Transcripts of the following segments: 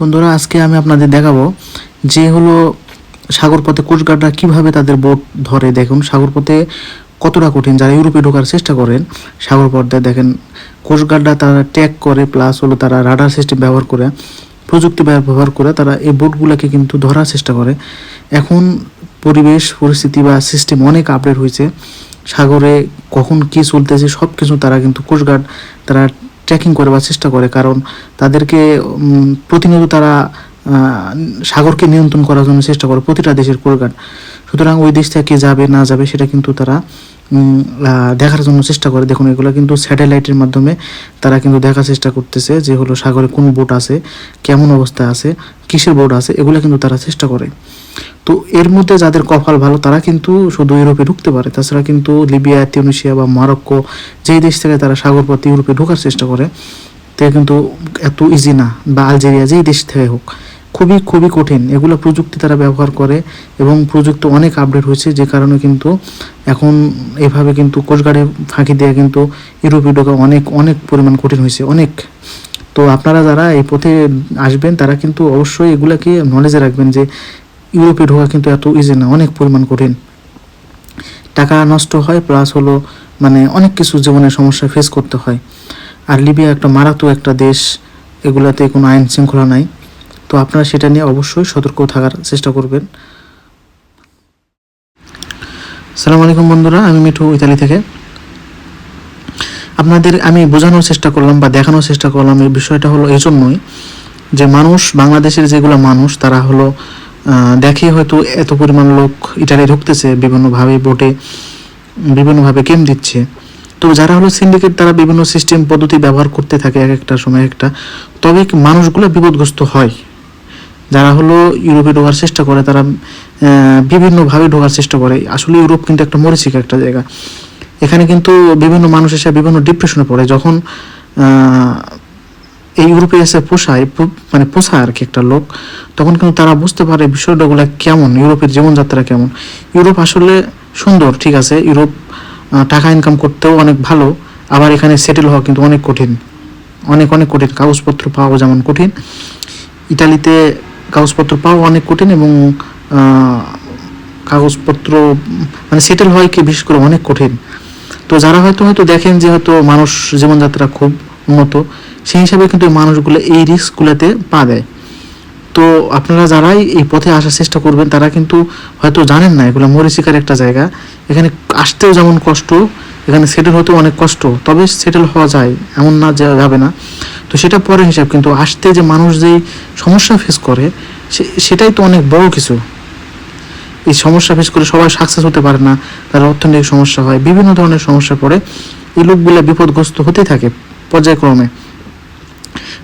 বন্ধুরা, আজকে আমি আপনাদের দেখাবো যে হলো সাগর পথে কোস্টগার্ডরা কীভাবে তাদের বোট ধরে। দেখুন সাগর পথে কতটা কঠিন, যারা ইউরোপে ঢোকার চেষ্টা করেন সাগর পথে দেখেন, কোস্টগার্ডরা তারা ট্যাগ করে, প্লাস হলো তারা রাডার সিস্টেম ব্যবহার করে, প্রযুক্তি ব্যবহার করে, তারা এই বোটগুলোকে কিন্তু ধরার চেষ্টা করে। এখন পরিবেশ, পরিস্থিতি বা সিস্টেম অনেক আপডেট হয়েছে। সাগরে কখন কি চলতেছে সব কিছু তারা কিন্তু কোস্টগার্ড, তারা ট্র্যাকিং করবার চেষ্টা করে, কারণ তাদেরকে প্রতিনিয়ত তারা সাগরকে নিয়ন্ত্রণ করার জন্য চেষ্টা করে প্রতিটা দেশের কোস্টগার্ড সুতরাং ওই দেশ থেকে যাবে, না যাবে, সেটা কিন্তু তারা দেখার জন্য চেষ্টা করে। দেখুন, এগুলো কিন্তু স্যাটেলাইটের মাধ্যমে তারা কিন্তু দেখার চেষ্টা করতেছে যে, হলো সাগরে কোন বোট আছে, কেমন অবস্থায় আছে, কিসের বোট আছে, এগুলো কিন্তু তারা চেষ্টা করে। তো এর মধ্যে যাদের কপাল ভালো, তারা কিন্তু শুধু ইউরোপে ঢুকতে পারে। তাছাড়া কিন্তু লিবিয়া তিউনিশিয়া বা মরক্কো যেই দেশ থেকে তারা সাগর পথে ইউরোপে ঢোকার চেষ্টা করে, তে কিন্তু এত ইজি না। বা আলজেরিয়া যেই দেশ থেকে হোক, খুবই খুবই কঠিন। এগুলো প্রযুক্তি তারা ব্যবহার করে এবং প্রযুক্তি অনেক আপডেট হয়েছে, যে কারণে কিন্তু এখন এভাবে কিন্তু কোস্টগার্ডে ফাঁকি দেওয়া কিন্তু ইউরোপে ঢোকা অনেক অনেক পরিমাণ কঠিন হয়েছে, অনেক। তো আপনারা যারা এই পথে আসবেন, তারা কিন্তু অবশ্যই এগুলাকে নলেজে রাখবেন যে ইউরোপে ঢোকা কিন্তু এত ইজি না, অনেক পরিমাণ কঠিন। টাকা নষ্ট হয় প্লাস হলো মানে অনেক কিছু জীবনের সমস্যা ফেস করতে হয়। আর লিবিয়া একটা মারাত্মক একটা দেশ, এগুলাতে কোনো আইন শৃঙ্খলা নাই। তো আপনারা সেটা নিয়ে অবশ্যই সতর্ক থাকার চেষ্টা করবেন। সালাম আলাইকুম বন্ধুরা, আমি মিঠু ইতালি থেকে। আপনাদের আমি বোঝানোর চেষ্টা করলাম বা দেখানোর চেষ্টা করলাম এই বিষয়টা হলো এই জন্যই যে মানুষ, বাংলাদেশের যেগুলো মানুষ, তারা হলো দেখে হয়তো এত পরিমাণ লোক ইটালি ঢুকতেছে, বিভিন্নভাবে বোটে বিভিন্নভাবে গেম দিচ্ছে। তো যারা হলো সিন্ডিকেট তারা বিভিন্ন সিস্টেম পদ্ধতি ব্যবহার করতে থাকে এক একটা সময় একটা। তবে মানুষগুলো বিপদগ্রস্ত হয়? যারা হলো ইউরোপে ঢোকার চেষ্টা করে, তারা বিভিন্নভাবে ঢোকার চেষ্টা করে। আসলে ইউরোপ কিন্তু একটা মরিচিকা একটা জায়গা। এখানে কিন্তু বিভিন্ন মানুষ এসে বিভিন্ন ডিপ্রেশনে পড়ে। যখন এই ইউরোপে এসে পোষায় মানে পোষায় আর কি একটা লোক, তখন কিন্তু তারা বুঝতে পারে বিষয়টাগুলো কেমন, ইউরোপের জীবনযাত্রা কেমন। ইউরোপ আসলে সুন্দর, ঠিক আছে? ইউরোপ টাকা ইনকাম করতেও অনেক ভালো, আবার এখানে সেটেল হওয়া কিন্তু অনেক কঠিন। অনেক অনেক কঠিন। কাগজপত্র পাওয়া যেমন কঠিন। ইটালিতে কাগজপত্র পাওয়া অনেক কঠিন এবং কাগজপত্র মানে সেটেল হয় কি বিশেষ করে অনেক কঠিন। তো যারা হয়তো হয়তো দেখেন যে হয়তো মানুষ জীবনযাত্রা খুব উন্নত সেই হিসাবে কিন্তু মানুষগুলো এই রিস্কগুলোতে পা দেয়। তো আপনারা যারাই এই পথে আসার চেষ্টা করবেন, তারা কিন্তু হয়তো জানেন না, এগুলো মরিচিকার একটা জায়গা। এখানে আসতেও যেমন কষ্ট, এখানে সেটেল হতেও অনেক কষ্ট, তবে সেটেল হওয়া যায়, এমন না যাবে না। তো সেটা পরে হিসাব, কিন্তু আসতে যে মানুষ যেই সমস্যা ফেস করে সেটাই তো অনেক বড় কিছু। এই সমস্যা ফেস করে সবাই সাকসেস হতে পারে না, তার অর্থনৈতিক সমস্যা হয়, বিভিন্ন ধরনের সমস্যা পড়ে, এই লোকগুলো বিপদগ্রস্ত হতে থাকে। পর্যায়ক্রমে।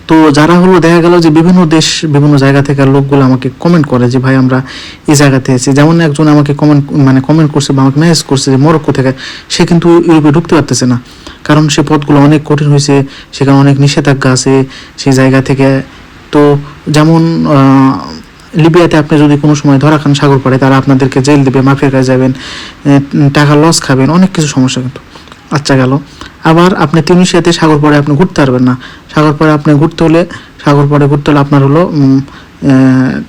তো যারা হলো দেখা গেল যে বিভিন্ন দেশ, বিভিন্ন জায়গা থেকে লোকগুলো আমাকে কমেন্ট করে যে, ভাই, আমরা এই জায়গাতে এসেছি যেমন একজন আমাকে কমেন্ট মানে কমেন্ট করছে বা আমাকে মেসেজ করছে যে, মরক্কো থেকে। সে কিন্তু ইউরোপে ঢুকতে পারতেছে না। কারণ সে পথগুলো অনেক কঠিন হয়েছে সেখানে অনেক নিষেধাজ্ঞা আছে সেই জায়গা থেকে। তো যেমন লিবিয়াতে আপনি যদি কোনো সময় ধরা খান সাগর পাড়ে, তারা আপনাদেরকে জেল দেবে, মাফিয়ার কাছে যাবেন টাকা লস খাবেন, অনেক কিছু সমস্যা কিন্তু। আচ্ছা গেল। আবার আপনি তিউনিশিয়াতে সাগর পাড়ে আপনি ঘুরতে পারবেন না। সাগর পাড়ে আপনি ঘুরতে হলে, সাগর পাড়ে ঘুরতে হলে আপনার হলো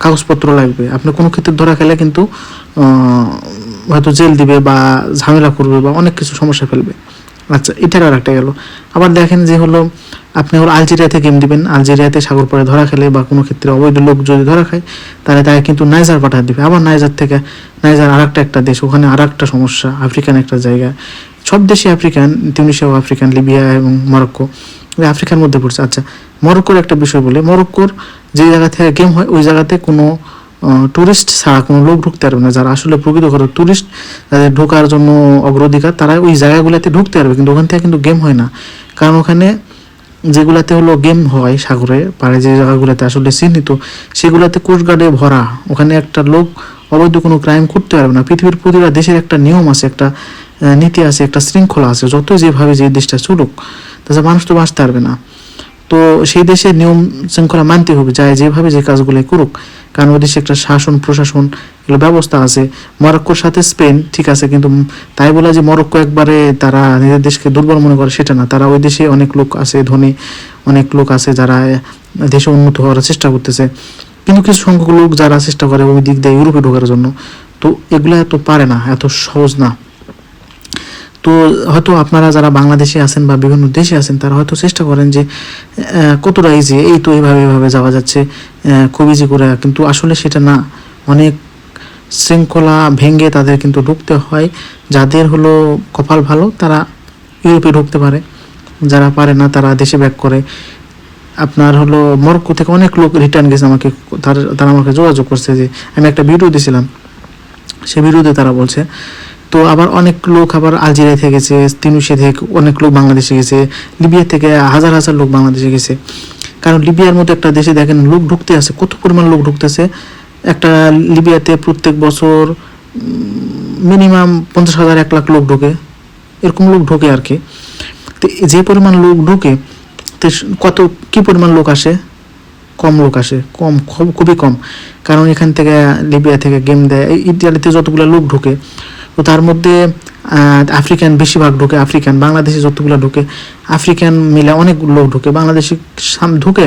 কাগজপত্র লাগবে। আপনি কোনো ক্ষেত্রে ধরা খেলে কিন্তু হয়তো জেল দিবে বা ঝামেলা করবে বা অনেক কিছু সমস্যা ফেলবে। আচ্ছা এটার আর একটা গেল। আবার দেখেন যে হলো, আপনি হলো আলজেরিয়াতে গেম দিবেন। আলজেরিয়াতে সাগর পরে ধরা খেলে বা কোনো ক্ষেত্রে অবৈধ লোক যদি ধরা খায়, তাহলে তাকে কিন্তু নাইজার পাঠিয়ে দিবে। আবার নাইজার থেকে, নাইজার আর একটা একটা দেশ, ওখানে আর একটা সমস্যা, আফ্রিকান একটা জায়গা। সব দেশে আফ্রিকান তিউনিশিয়াও আফ্রিকান, লিবিয়া এবং মরক্কো। আফ্রিকার মধ্যে পড়ছে। আচ্ছা মরক্কোর একটা বিষয় বলে। মরক্কোর যে জায়গা থেকে গেম হয়, ওই জায়গাতে কোনো টুরিস্ট ছাড়া, কোনো লোক ঢুকতে পারবে না। যারা আসলে প্রকৃত করে টুরিস্ট যাদের ঢোকার জন্য অগ্রাধিকার, তারা ওই জায়গাগুলোতে ঢুকতে পারবে। কিন্তু ওখান থেকে কিন্তু গেম হয় না। কারণ ওখানে যেগুলাতে হলো গেম হয়, সাগরে, পাড়ে যে জায়গাগুলোতে আসলে চিহ্নিত, সেগুলোতে কোস্টগার্ডে ভরা। ওখানে একটা লোক অবৈধ কোনো ক্রাইম করতে পারবে না। পৃথিবীর প্রতিটা দেশের একটা নিয়ম আছে, একটা নীতি আছে, একটা শৃঙ্খলা আছে যত যেভাবে যে দেশটা চলুক তাছাড়া মানুষ তো বাঁচতে পারবে না। তো সেই দেশের নিয়ম শৃঙ্খলা মানতে হবে যায় যেভাবে যে কাজগুলো করুক, কারণ ওই দেশে একটা শাসন, প্রশাসন, এগুলো ব্যবস্থা আছে। মরক্কোর সাথে স্পেন, ঠিক আছে, কিন্তু তাই বলে যে মরক্কো একবারে তারা নিজের দেশকে দুর্বল মনে করে, সেটা না। তারা ওই দেশে অনেক লোক আছে, ধনী, অনেক লোক আছে যারা দেশে উন্নত হওয়ার চেষ্টা করতেছে। কিন্তু কিছু সংখ্যক লোক যারা চেষ্টা করে ওই দিক দিয়ে ইউরোপে ঢোকার জন্য, তো এগুলো এত পারে না, এত সহজ না। তো হয়তো আপনারা যারা বাংলাদেশে আছেন বা বিভিন্ন দেশে আছেন, তারা হয়তো চেষ্টা করেন যে কতটা ইজি এই তো এইভাবে এইভাবে যাওয়া যাচ্ছে খুব ইজি করে। কিন্তু আসলে সেটা না, অনেক শৃঙ্খলা ভেঙে তাদের কিন্তু ঢুকতে হয়। যাদের হলো কপাল ভালো, তারা ইউরোপে ঢুকতে পারে। যারা পারে না, তারা দেশে ব্যাক করে। আপনার হলো মরক্কো থেকে অনেক লোক রিটার্ন গেছে আমাকে, তার, তারা আমাকে যোগাযোগ করছে যে, আমি একটা ভিডিও দিয়েছিলাম সে ভিডিওতে তারা বলছে তো আবার অনেক লোক আবার আলজেরিয়া থেকে গেছে তিনুসে থেকে অনেক লোক বাংলাদেশে গেছে, লিবিয়া থেকে হাজার হাজার লোক বাংলাদেশে গেছে। কারণ লিবিয়ার মতো একটা দেশে দেখেন লোক ঢুকতে আছে, কত পরিমাণ লোক ঢুকতেছে একটা লিবিয়াতে প্রত্যেক বছর মিনিমাম পঞ্চাশ হাজার, এক লাখ লোক ঢোকে, এরকম লোক ঢোকে আর কি। তো যে পরিমাণ লোক ঢোকে, তো কত, কি পরিমাণ লোক আসে? কম লোক আসে, কম, খুব- খুবই কম। কারণ এখান থেকে লিবিয়া থেকে গেম দেয় ইটালিতে যতগুলো লোক ঢোকে তো তার মধ্যে আফ্রিকান বেশিরভাগ ঢোকে আফ্রিকান বাংলাদেশে যতগুলো ঢোকে আফ্রিকান মিলে অনেক লোক ঢোকে। বাংলাদেশে ঢোকে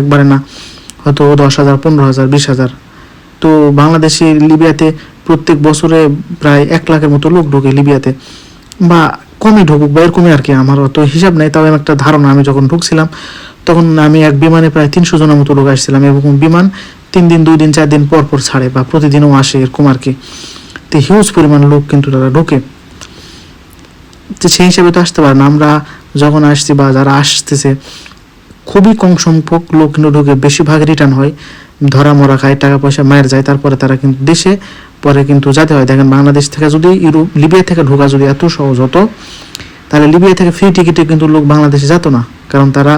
একবারে না, হয়তো দশ হাজার, পনেরো হাজার, বিশ হাজার। তো বাংলাদেশে লিবিয়াতে প্রত্যেক বছরে প্রায় এক লাখের মতো লোক ঢোকে লিবিয়াতে। বা কমই ঢুকুক বা এরকমই আর কি, আমার অত হিসাব নেই তবে একটা ধারণা, আমি যখন ঢুকছিলাম, তখন আমি এক বিমানে প্রায় তিনশো জনের মতো লোক আসছিলাম এবং বিমান তিন দিন, দুই দিন, চার দিন পর পর ছাড়ে বা প্রতিদিনও আসে এরকম আর কি। তো হিউজ পরিমাণ লোক কিন্তু তারা ঢোকে। তো সেই হিসাবে তো আসতে পারে না। আমরা যখন আসছি বা যারা আসতেছে, খুবই কম সংখ্যক লোক কিন্তু ঢুকে। বেশিরভাগ রিটার্ন হয়। ধরা মরা খায়, টাকা পয়সা মায়ের যায়, তারপরে তারা কিন্তু দেশে, পরে কিন্তু যেতে হয়। দেখেন বাংলাদেশ থেকে যদি ইউরোপ, লিবিয়া থেকে ঢোকা যদি এত সহজ হতো, তাহলে লিবিয়া থেকে ফ্রি টিকিটে কিন্তু লোক বাংলাদেশে যেত না। কারণ তারা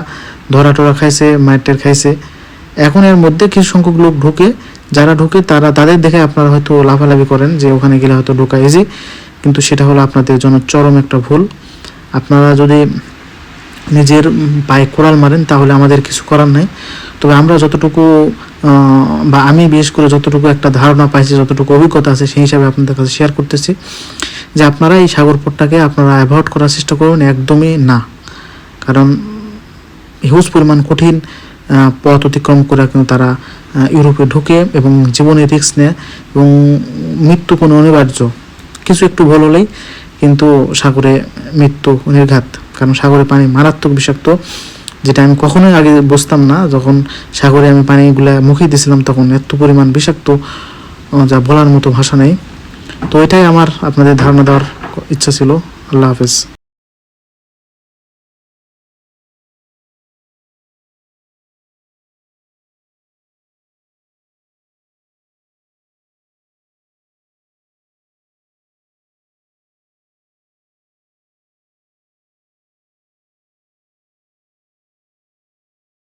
ধরা টরা খাইছে, মায়ের টের খাইছে। এখন এর মধ্যে কিছু সংখ্যক লোক ঢুকে, যারা ঢুকে তারা, তাদের দেখে আপনারা হয়তো লাফালাফি করেন যে ওখানে গেলে হয়তো ঢোকা ইজি কিন্তু সেটা হলো আপনাদের জন্য চরম একটা ভুল। আপনারা যদি নিজের পায়ে কোড়াল মারেন তাহলে আমাদের কিছু করার নাই। তবে আমরা যতটুকু বা আমি বিশেষ করে যতটুকু একটা ধারণা পাইছি, যতটুকু অভিজ্ঞতা আছে, সেই হিসাবে আপনাদের কাছে শেয়ার করতেছি যে আপনারা এই সাগরপথটাকে আপনারা অ্যাভয়েড করার চেষ্টা করুন, একদমই না। কারণ, হিউজ পরিমাণ কঠিন পথ অতিক্রম করে কিন্তু তারা ইউরোপে ঢুকে এবং জীবনে রিস্ক নেয় এবং মৃত্যু কোনো অনিবার্য। কিছু একটু ভুল হলেই কিন্তু সাগরে মৃত্যু নির্ঘাত। কারণ সাগরে পানি মারাত্মক বিষাক্ত, যেটা আমি কখনোই আগে বুঝতাম না। যখন সাগরে আমি পানিগুলা মুখে দিয়েছিলাম, তখন এত পরিমাণ বিষাক্ত যা বলার মতো ভাষা নেই। তো এটাই আমার আপনাদের ধারণা দেওয়ার ইচ্ছা ছিল। আল্লাহ হাফেজ।